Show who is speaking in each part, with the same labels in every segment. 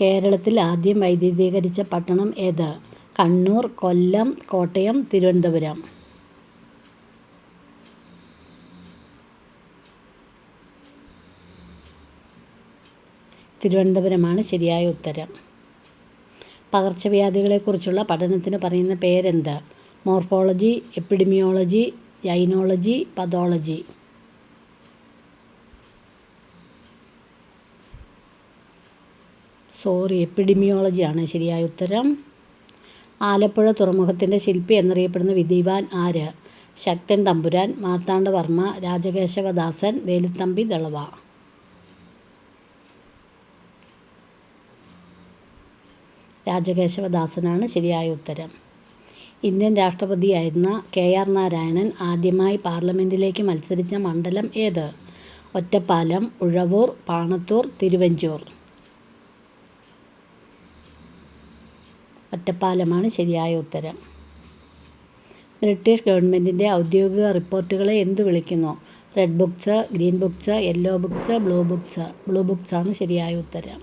Speaker 1: കേരളത്തിൽ ആദ്യം വൈദ്യുതീകരിച്ച പട്ടണം ഏത്? കണ്ണൂർ കൊല്ലം കോട്ടയം തിരുവനന്തപുരം. തിരുവനന്തപുരമാണ് ശരിയായ ഉത്തരം. പകർച്ചവ്യാധികളെക്കുറിച്ചുള്ള പഠനത്തിന് പറയുന്ന പേരെന്ത്? Morphology epidemiology, jainology, pathology. Sorry എപ്പിഡമിയോളജിയാണ് ശരിയായ ഉത്തരം. ആലപ്പുഴ തുറമുഖത്തിന്റെ ശില്പി എന്നറിയപ്പെടുന്ന വിധിവാൻ ആര്? ശക്തൻ തമ്പുരാൻ മാർത്താണ്ഡവർമ്മ രാജകേശവദാസൻ വേലുത്തമ്പി ദളവ. രാജകേശവദാസനാണ് ശരിയായ ഉത്തരം. ഇന്ത്യൻ രാഷ്ട്രപതിയായിരുന്ന കെ ആർ നാരായണൻ ആദ്യമായി പാർലമെന്റിലേക്ക് മത്സരിച്ച മണ്ഡലം ഏത്? ഒറ്റപ്പാലം ഉഴവൂർ പാണത്തൂർ തിരുവഞ്ചൂർ. ഒറ്റപ്പാലമാണ് ശരിയായ ഉത്തരം. ബ്രിട്ടീഷ് ഗവൺമെന്റിന്റെ ഔദ്യോഗിക റിപ്പോർട്ടുകളെ എന്തു വിളിക്കുന്നു? Red books green books yellow books blue books blue ബുക്സാണ് ശരിയായ ഉത്തരം.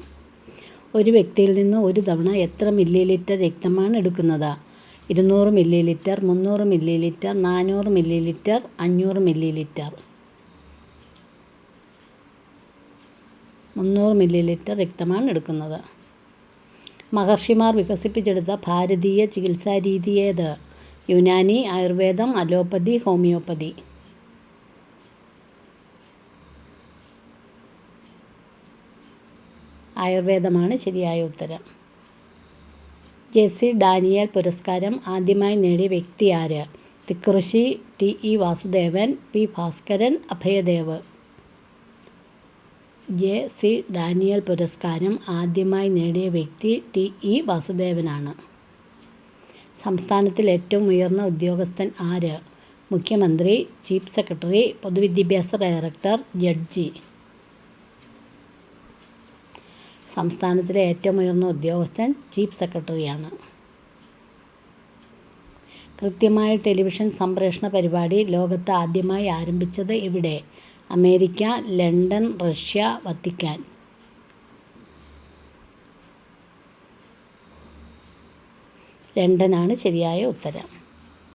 Speaker 1: ഒരു വ്യക്തിയിൽ നിന്ന് ഒരു തവണ എത്ര മില്ലി ലിറ്റർ രക്തമാണ് എടുക്കുന്നത്? ഇരുന്നൂറ് മില്ലി ലിറ്റർ മുന്നൂറ് മില്ലി ലിറ്റർ നാനൂറ് മില്ലി ലിറ്റർ അഞ്ഞൂറ് മില്ലി ലിറ്റർ മുന്നൂറ് മില്ലി ലിറ്റർ രക്തമാണ് എടുക്കുന്നത്. മഹർഷിമാർ വികസിപ്പിച്ചെടുത്ത ഭാരതീയ ചികിത്സാരീതി ഏത്? യുനാനി ആയുർവേദം അലോപ്പതി ഹോമിയോപ്പതി. ആയുർവേദമാണ് ശരിയായ ഉത്തരം. ജെസ്സി ഡാനിയൽ പുരസ്കാരം ആദ്യമായി നേടിയ വ്യക്തി ആര്? Thikkurissy T E Vasudevan P Bhaskaran Abhayadev. J C Daniel പുരസ്കാരം ആദ്യമായി നേടിയ വ്യക്തി ടി ഇ വാസുദേവനാണ്. സംസ്ഥാനത്തിൽ ഏറ്റവും ഉയർന്ന ഉദ്യോഗസ്ഥൻ ആര്? മുഖ്യമന്ത്രി ചീഫ് സെക്രട്ടറി പൊതുവിദ്യാഭ്യാസ ഡയറക്ടർ ജഡ്ജി. സംസ്ഥാനത്തിലെ ഏറ്റവും ഉയർന്ന ഉദ്യോഗസ്ഥൻ ചീഫ് സെക്രട്ടറിയാണ്. കൃത്യമായ ടെലിവിഷൻ സംപ്രേഷണ പരിപാടി ലോകത്ത് ആദ്യമായി ആരംഭിച്ചത് എവിടെ? America London Russia Vatican. ലണ്ടനാണ് ശരിയായ ഉത്തരം.